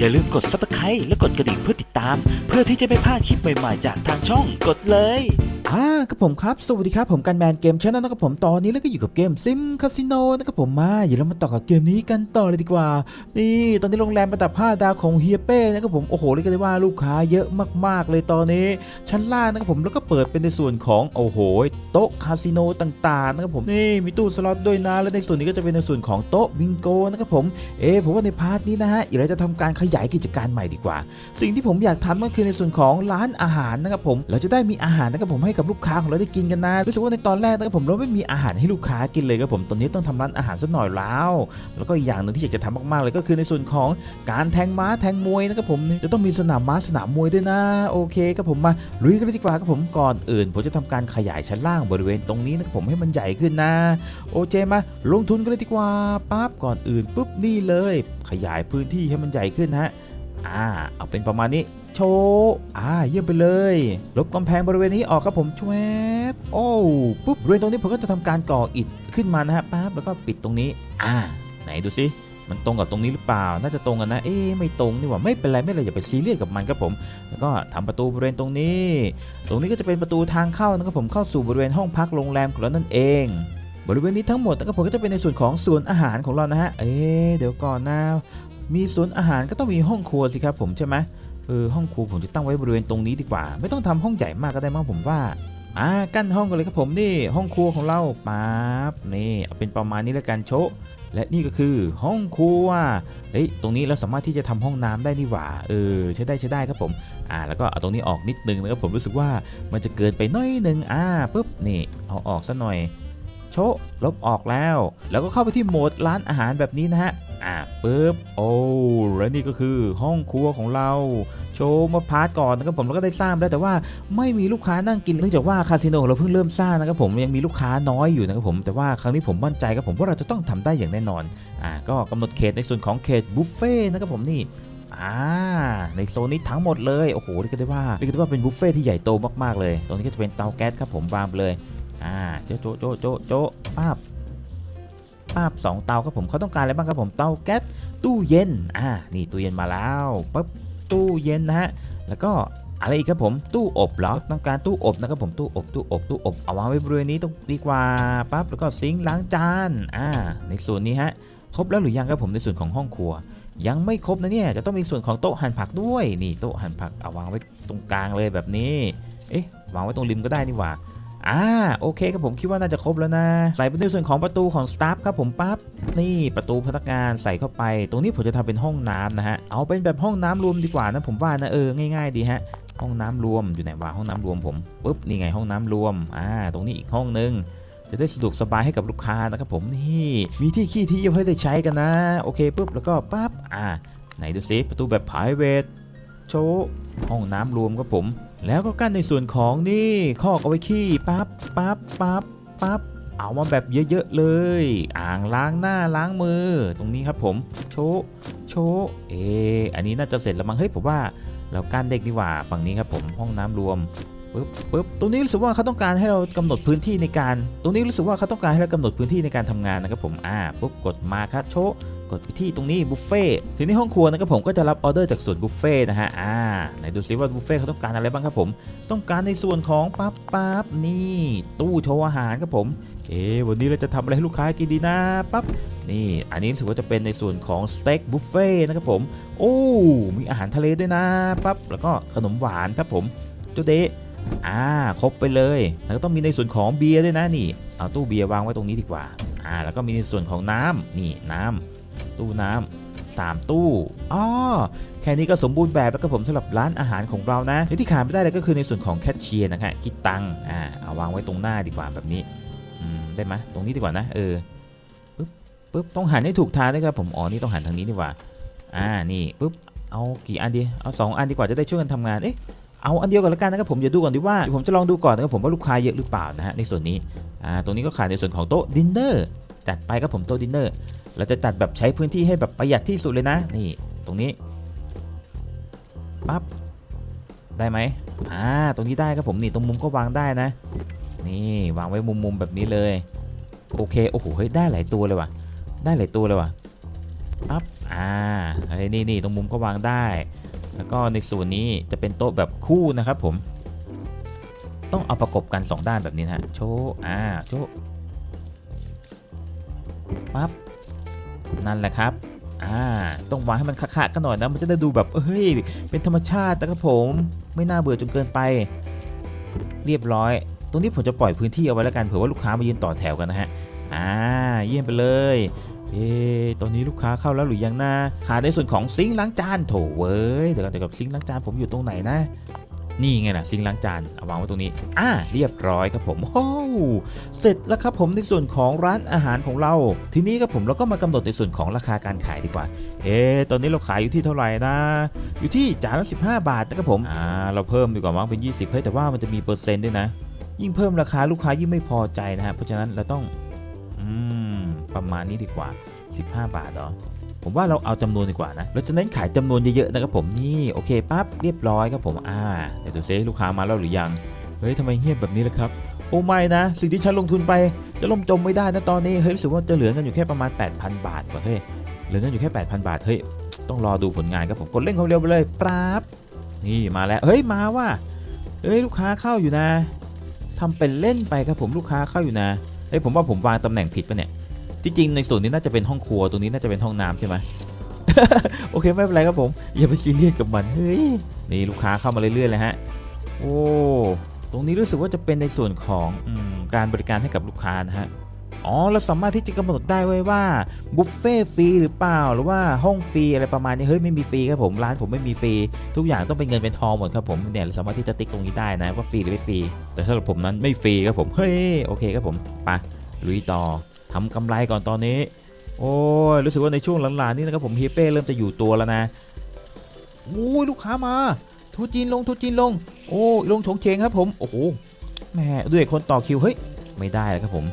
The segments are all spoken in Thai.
อย่าลืมกด subscribe และกดกระดิ่งเพื่อติดตาม เพื่อที่จะไม่พลาดคลิปใหม่ๆ จากทางช่องกดเลยอ่ากับผมครับ สวัสดีครับ ผมกันแมนเกมชนะนะครับผมตอนนี้แล้วก็อยู่กับเกมซิมคาสิโนนะครับผมมาอย่าเรามาต่อกับเกมนี้กันต่อเลยดีกว่า นี่ตอนนี้โรงแรมประดับ5ดาวของเฮียเป้นะครับผมโอ้โหเรียกได้ว่าลูกค้าเยอะมากๆ เลยตอนนี้ ชั้นล่างนะครับผมแล้วก็เปิดเป็นในส่วนของโอ้โหโต๊ะคาสิโนต่างๆนะครับผมนี่มีตู้สล็อตด้วยนะและในส่วนนี้ก็จะเป็นในส่วนของโต๊ะบิงโกนะครับผมเอ๊ผมว่าในพาร์ทนี้นะฮะเดี๋ยวเราจะทำการขยายกิจการใหม่ดีกว่า สิ่งที่ผมอยากทำก็คือในส่วนของร้านอาหารนะครับผมเราจะได้มีอาหารนะครับผมให้กับลูกค้าของเราได้กินกันนะรู้สึกว่าในตอนแรกนะครับผมเราไม่มีอาหารให้ลูกค้ากินเลยครับผมตอนนี้ต้องทำร้านอาหารสักหน่อยแล้ว แล้วก็อีกอย่างหนึ่งที่อยากจะทำมากๆเลยก็คือในส่วนของการแทงม้าแทงมวยนะครับผมจะต้องมีสนามม้าสนามมวยด้วยนะโอเคครับผมมาลุยกันเลยดีกว่าครับผมก่อนอื่น ผมจะทำการขยายชั้นล่างบริเวณตรงนี้นะครับผมให้มันใหญ่ขึ้นนะ โอเคมาลงทุนกันเลยดีกว่าปั๊บก่อนอื่นปุ๊บนี่เลย ขยายพื้นที่ให้มันใหญ่ขึ้นฮะอ่าเอาเป็นประมาณนี้โชว์อ่าเยี่ยมไปเลย ลบกำแพงบริเวณนี้ออกครับผมชวบโอ้ปุ๊บบริเวณตรงนี้ผมก็จะทำการก่ออิฐขึ้นมานะฮะปั๊บแล้วก็ปิดตรงนี้ อ่า ไหนดูสิมันตรงกับตรงนี้หรือเปล่า น่าจะตรงกันนะ เอ๊ไม่ตรงนี่หว่า ไม่เป็นไรไม่เป็นไรอย่าไปซีเรียสกับมันครับผม แล้วก็ทำประตูบริเวณตรงนี้ ตรงนี้ก็จะเป็นประตูทางเข้านะครับผม เข้าสู่บริเวณห้องพักโรงแรมของเรานั่นเอง บริเวณนี้ทั้งหมดนะครับผมก็จะเป็นในส่วนของส่วนอาหารของเรานะฮะ เอ๊เดี๋ยวก่อนนะ มีสวนอาหารก็ต้องมีห้องครัวสิครับผมใช่ไหมเออห้องครัวผมจะตั้งไว้บริเวณตรงนี้ดีกว่า ไม่ต้องทำห้องใหญ่มากก็ได้มั้งผมว่าอ่ากั้นห้องกันเลยครับผมนี่ห้องครัวของเราปั๊บนี่เอาเป็นประมาณนี้แล้วกันโชะและนี่ก็คือห้องครัวเฮ้ยตรงนี้เราสามารถที่จะทำห้องน้ำได้นี่หว่าเออใช้ได้ใช้ได้ครับผมอ่าแล้วก็เอาตรงนี้ออกนิดนึงนะครับผมรู้สึกว่ามันจะเกินไปน้อยนึงอ่าปุ๊บนี่เอาออกซะหน่อยโชะลบออกแล้ว แล้วก็เข้าไปที่โหมดร้านอาหารแบบนี้นะฮะ อ่าปึ๊บโอ้และนี่ก็คือห้องครัวของเรา โชว์มาพาร์ทก่อนนะครับผมแล้วก็ได้สร้างไปแล้วแต่ว่าไม่มีลูกค้านั่งกินเนื่องจากว่าคาสิโนของเราเพิ่งเริ่มสร้างนะครับผมยังมีลูกค้าน้อยอยู่นะครับผมแต่ว่าครั้งนี้ผมมั่นใจครับผมว่าเราจะต้องทำได้อย่างแน่นอนอ่าก็กำหนดเขตในส่วนของเขตบุฟเฟ่นะครับผมนี่อ่าในโซนนี้ทั้งหมดเลยโอ้โหเรียกได้ว่าเรียกได้ว่าเป็นบุฟเฟ่ที่ใหญ่โตมากๆเลย ตรงนี้ก็จะเป็นเตาแก๊สครับผมวางไปเลยอ่าโจะโจะโจะโจโจะป้าบาบสองเตาครับผมเขาต้องการอะไรบ้างครับผมเตาแก๊สตู้เย็นอ่านี่ตู้เย็นมาแล้วปั๊บตู้เย็นนะฮะแล้วก็อะไรอีกครับผมตู้อบเหรอต้องการตู้อบนะครับผมตู้อบตู้อบตู้อบเอาวางไว้บริเวณนี้ต้องดีกว่าปั๊บแล้วก็ซิงค์ล้างจานอ่าในส่วนนี้ฮะครบแล้วหรือยังครับผมในส่วนของห้องครัว ยังไม่ครบนะเนี่ยจะต้องมีส่วนของโต๊ะหั่นผักด้วยนี่โต๊ะหั่นผักเอาวางไว้ตรงกลางเลยแบบนี้เอ๊ะวางไว้ตรงริมก็ได้นี่หว่า อ่าโอเคครับผมคิดว่าน่าจะครบแล้วนะ ใส่เป็นในส่วนของประตูของสตาฟครับผมปั๊บนี่ประตูพนักงานใส่เข้าไป ตรงนี้ผมจะทำเป็นห้องน้ำนะฮะเอาเป็นแบบห้องน้ำรวมดีกว่านะผมว่านะเออง่ายๆดีฮะห้องน้ำรวมอยู่ไหนวะห้องน้ำรวมผมปุ๊บนี่ไงห้องน้ำรวมอ่าตรงนี้อีกห้องนึงจะได้สะดวกสบายให้กับลูกค้านะครับผมนี่มีที่ขี้ที่ให้ได้ใช้กันนะ โอเคปุ๊บแล้วก็ปั๊บอ่าไหนดูซิประตูแบบ private โชว์ห้องน้ำรวมครับผม แล้วก็กั้นในส่วนของนี่คอกเอาไว้ขี้ปั๊บปั๊บปั๊บปั๊บเอามาแบบเยอะ ๆ เลย อ่างล้างหน้าล้างมือ ตรงนี้ครับผมโชว์โชว์เอออันนี้น่าจะเสร็จแล้วมั้งเฮ้ยผมว่าเรากั้นเด็กดีกว่าฝั่งนี้ครับผมห้องน้ำรวม ปึ๊บปึ๊บตรงนี้รู้สึกว่าเขาต้องการให้เรากำหนดพื้นที่ในการ ตรงนี้รู้สึกว่าเขาต้องการให้เรากำหนดพื้นที่ในการทำงานนะครับผมอ่าปุ๊บกดมาครับโชว์กดไปที่ตรงนี้บุฟเฟ่ทีนี้ห้องครัวนะครับผมก็จะรับออเดอร์จากส่วนบุฟเฟ่นะฮะอ่าไหนดูซิว่าบุฟเฟ่เขาต้องการอะไรบ้างครับผม ต้องการในส่วนของปั๊บปั๊บนี่ ตู้โชว์อาหารครับผม เอ๊วันนี้เราจะทำอะไรให้ลูกค้ากินดีนะปั๊บนี่ อันนี้รู้สึกว่าจะเป็นในส่วนของสเต็กบุฟเฟ่นะครับผม โอ้ มีอาหารทะเลด้วยนะปั๊บแล้วก็ขนมหวานครับผมจุเดะ อ่าครบไปเลย แล้วก็ต้องมีในส่วนของเบียร์ด้วยนะนี่ เอาตู้เบียร์วางไว้ตรงนี้ดีกว่า อ่า แล้วก็มีในส่วนของน้ำนี่น้ำตู้น้ำสามตู้อ๋อแค่นี้ก็สมบูรณ์แบบแล้วก็ผมสำหรับร้านอาหารของเรานะและที่ขาดไม่ได้เลยก็คือในส่วนของแคชเชียร์นะฮะคิดตังค์อ่าเอาวางไว้ตรงหน้าดีกว่าแบบนี้อืมได้ไหมตรงนี้ดีกว่านะเออปึ๊บปึ๊บต้องหันให้ถูกทางด้วยครับผมอ๋อนี่ต้องหันทางนี้ดีกว่า อ่านี่ปึ๊บเอากี่อันดีเอาสองอันดีกว่าจะได้ช่วยกันทำงานเอ๊ะ เอาอันเดียวกันแล้วกันนะครับผมอย่าดูก่อนดีว่าผมจะลองดูก่อนนะครับผมว่าลูกค้าเยอะหรือเปล่านะฮะในส่วนนี้อ่าตรงนี้ก็ขาดในส่วนของโต๊ะดินเนอร์จัดไปครับผมโต๊ะดินเนอร์เราจะตัดแบบใช้พื้นที่ให้แบบประหยัดที่สุดเลยนะนี่ตรงนี้ปั๊บได้ไหมอ่าตรงนี้ได้ครับผมนี่ตรงมุมก็วางได้นะ นี่วางไว้มุมๆแบบนี้เลยโอเคโอ้โหเฮ้ยได้หลายตัวเลยว่ะ ได้หลายตัวเลยว่ะปั๊บอ่าเฮ้ยนี่นี่ตรงมุมก็วางได้ แล้วก็ในส่วนนี้จะเป็นโต๊ะแบบคู่นะครับผม ต้องเอาประกบกัน 2 ด้านแบบนี้นะโชว์อ่าโชว์ปั๊บนั่นแหละครับอ่าต้องวางให้มันคะๆกันหน่อยนะมันจะได้ดูแบบเฮ้ยเป็นธรรมชาตินะครับผมไม่น่าเบื่อจนเกินไป เรียบร้อย ตรงนี้ผมจะปล่อยพื้นที่เอาไว้แล้วกันเผื่อว่าลูกค้ามายืนต่อแถวกันนะฮะอ่าเยี่ยมไปเลย เอ๊ตอนนี้ลูกค้าเข้าแล้วหรือยังนะขาดในส่วนของซิงล้างจานโถเว้ยเดี๋ยวก่อนเดี๋ยวกับซิงล้างจานผมอยู่ตรงไหนนะนี่ไงล่ะซิงล้างจานเอาวางไว้ตรงนี้ อ่าเรียบร้อยครับผมโอ้เสร็จแล้วครับผมในส่วนของร้านอาหารของเรา ทีนี้ครับผมเราก็มากำหนดในส่วนของราคาการขายดีกว่า เอ๊ตอนนี้เราขายอยู่ที่เท่าไหร่นะ อยู่ที่จานละ15 บาทนะครับผมอ่าเราเพิ่มดีกว่ามั้งเป็น 20เฮ้ยแต่ว่ามันจะมีเปอร์เซ็นต์ด้วยนะ ยิ่งเพิ่มราคาลูกค้ายิ่งไม่พอใจนะฮะเพราะฉะนั้นเราต้องอืม ประมาณนี้ดีกว่า 15 บาทเหรอผมว่าเราเอาจำนวนดีกว่านะ เราจะเน้นขายจำนวนเยอะๆนะครับผมนี่โอเคปั๊บเรียบร้อยครับผมอ่าเดี๋ยวดูซิลูกค้ามาแล้วหรือยังเฮ้ยทำไมเงียบแบบนี้ล่ะครับโอ้ไม่นะ สิ่งที่ฉันลงทุนไปจะล่มจมไม่ได้นะตอนนี้เฮ้ยรู้สึกว่าจะเหลือกันอยู่แค่ประมาณ 8,000 บาทว่ะเฮ้ยเหลือกันอยู่แค่ 8,000 บาทเฮ้ยต้องรอดูผลงานครับผมกดเร่งความเร็วไปเลยปราบนี่มาแล้วเฮ้ยมาว่ะเฮ้ยลูกค้าเข้าอยู่นะทำเป็นเล่นไปครับผมลูกค้าเข้าอยู่นะเฮ้ยผมว่าผมวางตำแหน่งผิดปะเนี่ย จริงๆในส่วนนี้น่าจะเป็นห้องครัวตรงนี้น่าจะเป็นห้องน้ำใช่ไหมโอเคไม่เป็นไรครับผมอย่าไปซีเรียสกับมันเฮ้ยนี่ลูกค้าเข้ามาเรื่อยๆเลยฮะโอ้ตรงนี้รู้สึกว่าจะเป็นในส่วนของอการบริการให้กับลูกค้านะฮะอ๋อเราสามารถที่จะกำหนดได้ไว้ว่าบุฟเฟ่ฟรีหรือเปล่าหรือว่าห้องฟรีอะไรประมาณนี้เฮ้ยไม่มีฟรีครับผมร้านผมไม่มีฟรีทุกอย่างต้องเป็นเงินเป็นทองหมดครับผมเนี่ยเราสามารถที่จะติ๊กตรงนี้ได้นะว่าฟรีหรือไม่ฟรีแต่สำหรับผมนั้นไม่ฟรีครับผมเฮ้ยโอเคครับผมไปลุยต่อ ทำกำไรก่อนตอนนี้ โอ้ยรู้สึกว่าในช่วงหลังๆนี่นะครับผมเฮีเป้เริ่มจะอยู่ตัวแล้วนะโอ้ยลูกค้ามาทูจีนลงทูจีนลง โอ้ยลงชงเชงครับผมโอ้โหแม่ด้วยคนต่อคิวเฮ้ยไม่ได้เลยครับผม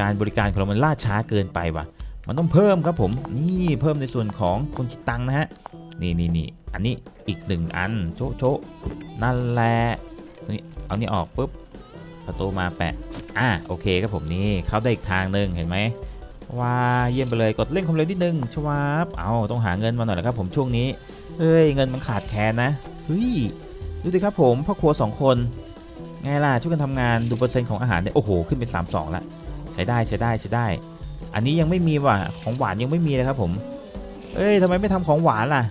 การบริการของเรามันล่าช้าเกินไปว่ะ มันต้องเพิ่มครับผม นี่เพิ่มในส่วนของคนคิดตังนะฮะนี่นี่นี่อันนี้อีกหนึ่งอันโชโชะนั่นแหละนี่เอานี่ออกปุ๊บ ประตูมาแปะอะโอเคครับผมนี่เข้าได้อีกทางหนึ่งเห็นไหมว้าเยี่ยมไปเลยกดเร่งความเร็วนิดนึงชวาบเอาต้องหาเงินมาหน่อยนะครับผมช่วงนี้เฮ้ยเงินมันขาดแคลนนะเฮ้ยดูดิครับผมพ่อครัวสองคนไงล่ะช่วยกันทำงานดูเปอร์เซ็นต์ของอาหารเนี่ยโอ้โหขึ้นเป็น3 2ละใช้ได้ใช้ได้ใช้ได้ อันนี้ยังไม่มีว่ะของหวานยังไม่มีเลยครับผม เอ้ยทำไมไม่ทำของหวานล่ะ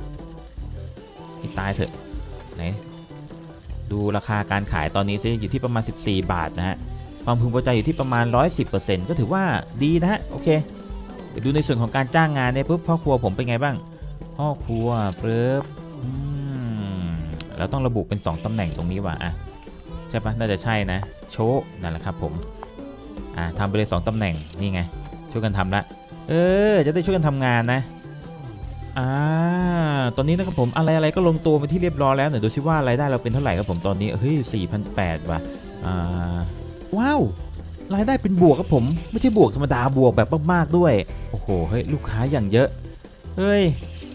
ตายเถอะไหน ดูราคาการขายตอนนี้ซิอยู่ที่ประมาณ 14 บาทนะฮะความพึงพอใจอยู่ที่ประมาณ 110%ก็ถือว่าดีนะฮะโอเคเดี๋ยวดูในส่วนของการจ้างงานเนี่ยปุ๊บพ่อครัวผมเป็นไงบ้างพ่อครัวเปิบอืมแล้วต้องระบุเป็น 2 ตำแหน่งตรงนี้ว่ะอะใช่ปะน่าจะใช่นะโชนั่นแหละครับผมอะทำไปเลย 2 ตำแหน่งนี่ไงช่วยกันทำละเออจะได้ช่วยกันทำงานนะ อ่า ตอนนี้นะครับผมอะไรอะไรก็ลงตัวไปที่เรียบร้อยแล้วเดี๋ยวดูซิว่ารายได้เราเป็นเท่าไหร่ครับผมตอนนี้เฮ้ย4,800ว่ะอ่าว้าวรายได้เป็นบวกครับผมไม่ใช่บวกธรรมดาบวกแบบมากๆด้วยโอ้โหเฮ้ยลูกค้าอย่างเยอะเฮ้ย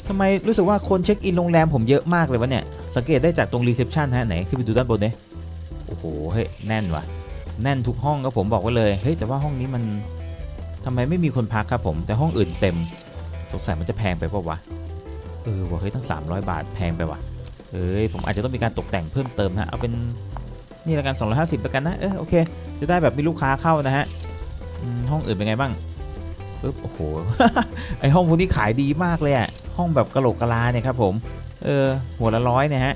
ทำไมรู้สึกว่าคนเช็คอินโรงแรมผมเยอะมากเลยวะเนี่ยสังเกตได้จากตรงรีเซพชันฮะไหนขึ้นไปดูด้านบนเนี่ยโอ้โหเฮ้ยแน่นว่ะ แน่นทุกห้องครับผมบอกไว้เลยเฮ้ยแต่ว่าห้องนี้มันทำไมไม่มีคนพักครับผมแต่ห้องอื่นเต็ม สงสัยมันจะแพงไปเปล่าวะ เออว่ะเฮ้ยตั้ง 300 บาทแพงไปว่ะเอ้ยผมอาจจะต้องมีการตกแต่งเพิ่มเติมนะเอาเป็นนี่ละกัน 250ล้วกันนะ เออโอเค จะได้แบบมีลูกค้าเข้านะฮะห้องอื่นเป็นไงบ้างปึ๊บโอ้โห ไอห้องพวกนี้ขายดีมากเลยอะห้องแบบกระโหลกกะลาเนี่ยครับผม เออ หัวละร้อยเนี่ยฮะ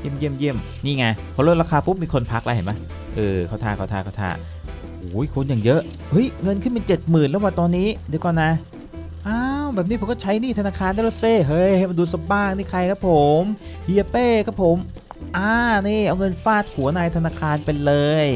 เยี่ยมเยี่ยมเยี่ยมนี่ไง พอลดราคาปุ๊บมีคนพักแล้วเห็นไหมเออเขาทาเขาทาเขาทาโอ้ยคนอย่างเยอะ เฮ้ย เงินขึ้นเป็นเจ็ดหมื่นแล้วว่ะตอนนี้ เดี๋ยวก่อนนะ แบบนี้ผมก็ใช้หนี่ธนาคารได้แล้วเซ่เฮ้ยให้มันดูสบ้างนี่ใครครับผมเฮียเป้ครับผม อ่านี่เอาเงินฟาดหัวนายธนาคารไปเลย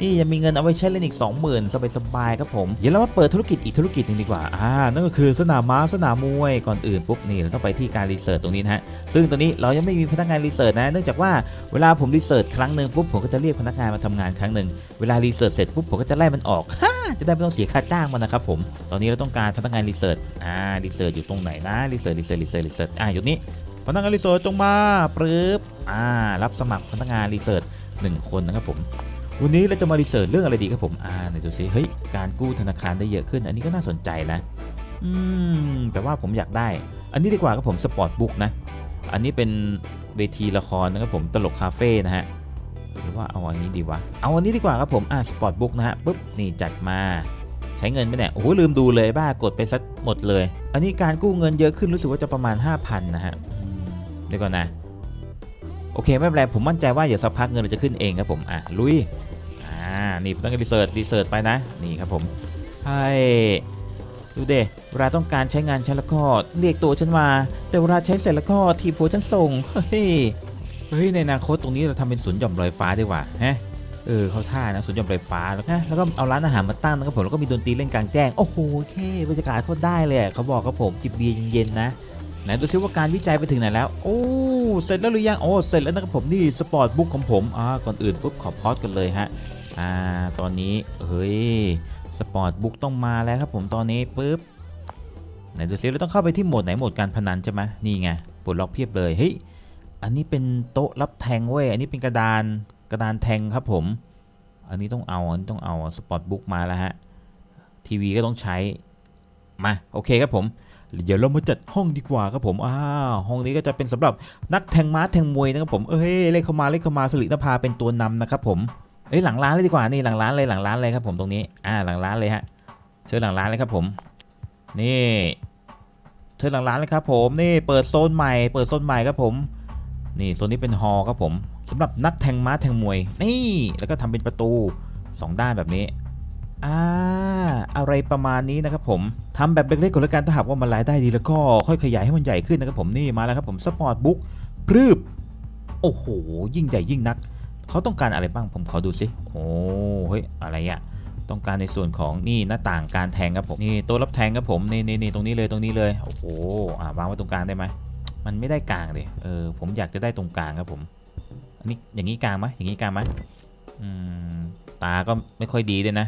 นี่ยังมีเงินเอาไว้ใช้เล่นอีก 20,000 สบายๆครับผม เดี๋ยวเรามาเปิดธุรกิจอีกธุรกิจหนึ่งดีกว่า อ่า นั่นก็คือสนามม้าสนามมวยก่อนอื่นปุ๊บนี่เราต้องไปที่การรีเสิร์ชตรงนี้นะฮะ ซึ่งตอนนี้เรายังไม่มีพนักงานรีเสิร์ชนะ เนื่องจากว่าเวลาผมรีเสิร์ชครั้งหนึ่งปุ๊บผมก็จะเรียกพนักงานมาทำงานครั้งหนึ่งเวลารีเสิร์ชเสร็จปุ๊บผมก็จะไล่มันออกฮ่าจะได้ไม่ต้องเสียค่าจ้างมันนะครับผม ตอนนี้เราต้องการพนักงานรีเสิร์ช อ่า รีเสิร์ชอยู่ตรงไหนนะ รีเสิร์ช รีเสิร์ช รีเสิร์ช รีเสิร์ช อ่าอยู่นี้ พนักงานรีเสิร์ชจงมาปรึบอ่ารับสมัครพนักงานรีเสิร์ชหนึ่งคนนะครับผม วันนี้เราจะมารีเสิร์ชเรื่องอะไรดีครับผมอ่าไหนดูซิเฮ้ยการกู้ธนาคารได้เยอะขึ้น อันนี้ก็น่าสนใจนะอืมแต่ว่าผมอยากได้ อันนี้ดีกว่าครับผมสปอร์ตบุ๊กนะอันนี้เป็นเวทีละครนะครับผมตลกคาเฟ่นะฮะหรือว่าเอาอันนี้ดีวะเอาอันนี้ดีกว่าครับผมอ่าสปอร์ตบุ๊กนะฮะปุ๊บนี่จัดมาใช้เงินไปเนี่ยโอ้โหลืมดูเลยบ้ากดไปสักหมดเลย อันนี้การกู้เงินเยอะขึ้นรู้สึกว่าจะประมาณ 5,000 นะฮะ เดี๋ยวก่อนนะ โอเคไม่เป็นไรผมมั่นใจว่าเดี๋ยวสักพักเงินเราจะขึ้นเองครับผมอะลุยอ่านี่ต้องรีเสิร์ชรีเสิร์ชไปนะนี่ครับผมให้ดูเดเวลาต้องการใช้งานฉันแล้วก็เรียกตัวฉันมา แต่เวลาใช้เสร็จแล้วก็ทีผัวฉันส่งเฮ้ยเฮ้ยในอนาคตตรงนี้เราทำเป็นสวนหย่อมลอยฟ้าดีกว่าฮะเออเขาท่านะสวนหย่อมลอยฟ้าแล้วนะแล้วก็เอาร้านอาหารมาตั้งนะครับผมแล้วก็มีดนตรีเล่นกลางแจ้งโอ้โหโอเคบรรยากาศโคตรได้เลยเขาบอกครับผมจิบเบียร์เย็นๆนะ ไหนดูซิว่าการวิจัยไปถึงไหนแล้ว โอ้ เสร็จแล้วหรือยัง โอ้ เสร็จแล้วนะครับผมนี่สปอร์ตบุ๊กของผมอ่าก่อนอื่นปุ๊บขอพอดกันเลยฮะ อ่า ตอนนี้ เฮ้ย สปอร์ตบุ๊กต้องมาแล้วครับผมตอนนี้ปุ๊บ ไหนดูซิเราต้องเข้าไปที่โหมดไหนโหมดการพนันใช่ไหมนี่ไงปลดล็อกเพียบเลย เฮ้ย อันนี้เป็นโต๊ะรับแทงเว้ย อันนี้เป็นกระดานกระดานแทงครับผม อันนี้ต้องเอา อันนี้ต้องเอาสปอร์ตบุ๊กมาแล้วฮะ ทีวีก็ต้องใช้ มา โอเคครับผม เดี๋ยวเรามาจัดห้องดีกว่าครับผมอ้าวห้องนี้ก็จะเป็นสำหรับนักแทงม้าแทงมวยนะครับผมเอ้ยเลขเข้ามาเลขเข้ามาสิรินภาเป็นตัวนำนะครับผมเอ้ยหลังร้านเลยดีกว่านี่หลังร้านเลยหลังร้านเลยครับผมตรงนี้อ่าหลังร้านเลยฮะเชิญหลังร้านเลยครับผมนี่เชิญหลังร้านเลยครับผมนี่เปิดโซนใหม่เปิดโซนใหม่ครับผม นี่โซนนี้เป็นฮอล์ครับผมสำหรับนักแทงม้าแทงมวย นี่แล้วก็ทำเป็นประตูสองด้านแบบนี้ อ่าอะไรประมาณนี้นะครับผมทำแบบเล็กๆก่อนละกันถ้าหากว่ามันรายได้ดีแล้วก็ค่อยขยายให้มันใหญ่ขึ้นนะครับผมนี่มาแล้วครับผมสปอร์ตบุ๊กพรืบโอ้โห ยิ่งใหญ่ยิ่งนัก เขาต้องการอะไรบ้างผมขอดูสิโอ้เฮ้ยอะไรอะต้องการในส่วนของนี่หน้าต่างการแทงครับผมนี่ต๊ะรับแทงครับผมนี่นี่นี่ตรงนี้เลยตรงนี้เลยโอ้โหอ่าวางไว้ตรงกลางได้ไหมมันไม่ได้กลางเลยเออผมอยากจะได้ตรงกลางครับผมอันนี้อย่างนี้กลางไหมอย่างนี้กลางไหมอืมตาก็ไม่ค่อยดีด้วยนะ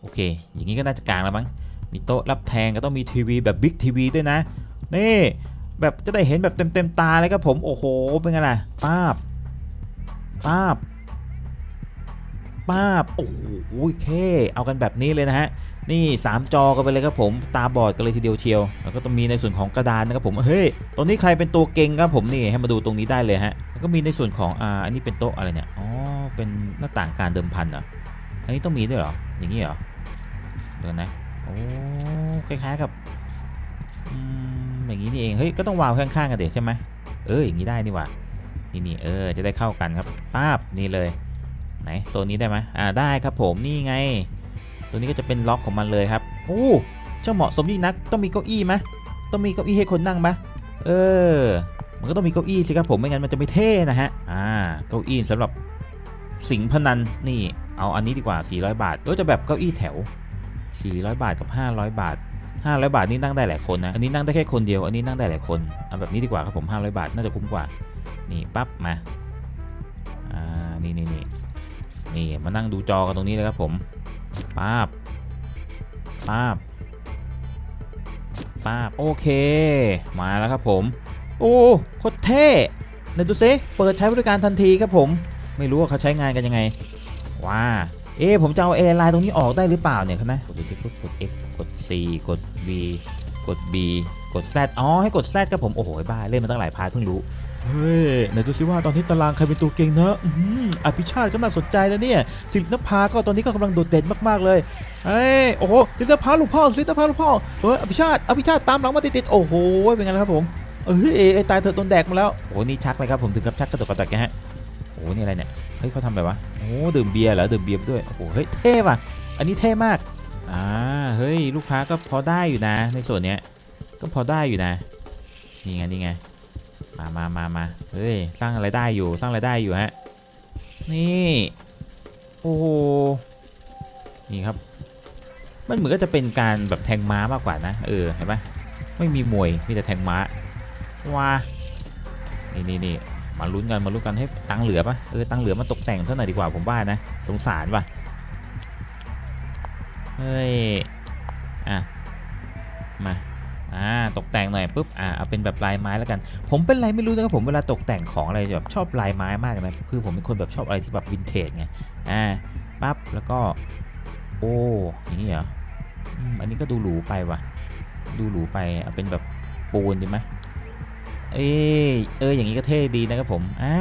โอเค อย่างนี้ก็น่าจะกลางแล้วมั้ง มีโต๊ะรับแทงก็ต้องมีทีวีแบบบิ๊กทีวีด้วยนะ นี่แบบจะได้เห็นแบบเต็มเต็มๆตาเลยครับผม โอ้โห เป็นไงล่ะป้าบป้าบป้าบโอ้โหเค เอากันแบบนี้เลยนะฮะ นี่ 3 จอกันไปเลยครับผม ตาบอดกันเลยทีเดียวเชียว แล้วก็ต้องมีในส่วนของกระดานนะครับผม เฮ้ย ตรงนี้ใครเป็นตัวเก่งครับผมนี่ให้มาดูตรงนี้ได้เลยฮะ แล้วก็มีในส่วนของ อ่า อันนี้เป็นโต๊ะอะไรเนี่ย อ๋อ เป็นหน้าต่างการเดิมพันเหร อันนี้ต้องมีด้วยเหรอ อย่างนี้เหรอ เดี๋ยวนะ โอ้ คล้ายๆกับอืมอย่างนี้นี่เอง เฮ้ย ก็ต้องวางข้างๆกันเด็ใช่ไหมเออ อย่างนี้ได้นี่ว่า นี่นี่เออ จะได้เข้ากันครับป้าบนี่เลย ไหน โซนนี้ได้ไหมอ่า ได้ครับผม นี่ไง ตัวนี้ก็จะเป็นล็อกของมันเลยครับ โอ้เจ้าเหมาะสมยิ่งนัก ต้องมีเก้าอี้ไหมต้องมีเก้าอี้ให้คนนั่งไหมเออ มันก็ต้องมีเก้าอี้สิครับผม ไม่งั้นมันจะไม่เท่นะฮะ อ่า เก้าอี้สำหรับ สิงพนันนี่เอาอันนี้ดีกว่า 400 บาทก็จะแบบเก้าอี้แถว 400 บาทกับ 500 บาท 500 บาทนี่นั่งได้หลายคนนะ อันนี้นั่งได้แค่คนเดียว อันนี้นั่งได้หลายคน เอาแบบนี้ดีกว่าครับผม 500 บาทน่าจะคุ้มกว่า นี่ปั๊บมา อ่า นี่นี่นี่นี่มานั่งดูจอกันตรงนี้เลยครับผมป๊าบป๊าบป๊บโอเค มาแล้วครับผม โอ้โคตรเท่ไหนดูซิเปิดใช้บริการทันทีครับผม ไม่รู้ว่าเขาใช้งานกันยังไงว้าเอ๊ผมจะเอาเอไลน์ตรงนี้ออกได้หรือเปล่าเนี่ยครับนะกดดูสิกดกด X กด C กด V กด B กด Z อ๋อให้กด Z ครับผมโอ้โหบ้าเล่นมาตั้งหลายพาร์ทเพิ่งรู้เฮ้ยไหนดูสิว่าตอนนี้ตารางใครเป็นตัวเก่งนะอื้อหืออภิชาติก็น่าสนใจนะเนี่ยสิรินภาก็ตอนนี้ก็กำลังโดดเด่นมากๆเลยเฮ้ยโอ้โหสิรินภาลูกพ่อสิรินภาลูกพ่อเฮ้ยอภิชาติอภิชาติตามหลังมาติดๆโอ้โหเป็นไงละครับผมเอ้ยไอ้ตายเถอโดนแดกมาแล้วโอ้โหนี่ชักเลยครับผมถึงกับชักกระตุกกระตักแกฮะ อ้นี่อะไรเนี่ยเฮ้ยเขาทำอะไรวะโอ้ดื่มเบียร์เหรอดื่มเบียร์ด้วยโอ้โหเฮ้ยเท่ว่ะ อันนี้เท่มากอ่าเฮ้ยลูกค้าก็พอได้อยู่นะ ในส่วนเนี้ยก็พอได้อยู่นะนี่ไงนี่ไงมามามามาเฮ้ยสร้างอะไรได้อยู่สร้างอะไรได้อยู่ฮะนี่โอ้โหนี่ครับ มันเหมือนก็จะเป็นการแบบแทงม้ามากกว่านะ เออเห็นไหมไม่มีมวยมีแต่แทงม้าว้านี่นี่นี่ มาลุ้นกันมาลุ้นกันให้ตังเหลือปะเออตังเหลือมาตกแต่งเท่าไหร่อยดีกว่าผมว่านะสงสารว่ะเฮ้ยอะมาอ่าตกแต่งหน่อยปุ๊บอ่าเอาเป็นแบบลายไม้แล้วกัน ผมเป็นอะไรไม่รู้นะครับผมเวลาตกแต่งของอะไรแบบชอบลายไม้มากนะคือผมเป็นคนแบบชอบอะไรที่แบบวินเทจไงอ่าปั๊บแล้วก็ โอ้อย่างนี้เหรออันนี้ก็ดูหรูไปว่ะ ดูหรูไปเอาเป็นแบบปูนดีไหม เอ้ยเอออย่างนี้ก็เท่ดีนะครับผมอ่า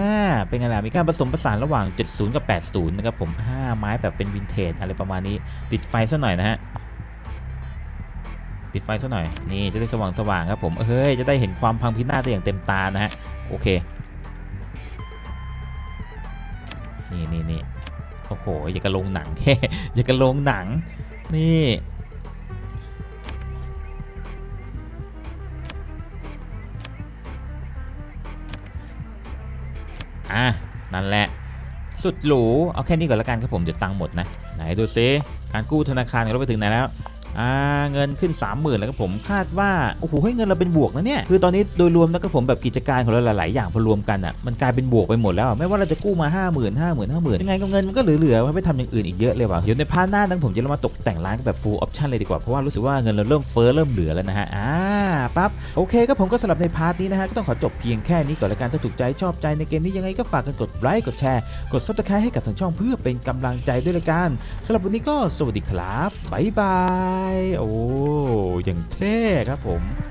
เป็นไงล่ะมีการผสมผสานระหว่าง 70 กับ 80 นะครับผมอ่าไม้แบบเป็นวินเทจอะไรประมาณนี้ ติดไฟซะหน่อยนะฮะติดไฟซะหน่อยนี่จะได้สว่างสว่างๆครับผมเฮ้ยจะได้เห็นความพังพินาศได้อย่างเต็มตานะฮะโอเคนี่นี่นี่โอ้โหอยากกระลงหนังอยากกระลงหนังนี่ นั่นแหละ สุดหรูเอาแค่นี้ก่อนละกันครับผมเดี๋ยวตังค์หมดนะไหนดูซิการกู้ธนาคารเราไปถึงไหนแล้วอ่าเงินขึ้น 30,000 แล้วครับผมคาดว่าโอ้โหให้เงินเราเป็นบวกนะเนี่ยคือตอนนี้โดยรวมนะครับผมแบบกิจการของเราหลาย ๆ อย่างพอรวมกันอะมันกลายเป็นบวกไปหมดแล้วไม่ว่าเราจะกู้มา 5 0,000 5 0,000 50,000ยังไงก็เงินมันก็เหลือๆไว้ไปทำอย่างอื่นอีกเยอะเลยว่ะเดี๋ยวในพาร์ทหน้านั้นผมจะเรามาตกแต่งร้านแบบ full option เลยดีกว่าเพราะว่ารู้สึกว่าเงินเราเริ่มเฟ้อเริ่มเหลือแล้วนะฮะอ่า ปั๊บโอเคก็ผมก็สำหรับในพาร์ทนี้นะฮะก็ต้องขอจบเพียงแค่นี้ก่อนละกันถ้าถูกใจชอบใจในเกมนี้ยังไงก็ฝากกันกดไลค์กดแชร์กดซับสไครต์ให้กับทางช่องเพื่อเป็นกำลังใจด้วยละกันสำหรับวันนี้ก็สวัสดีครับบ๊ายบายโอ้ยังเท่ครับผม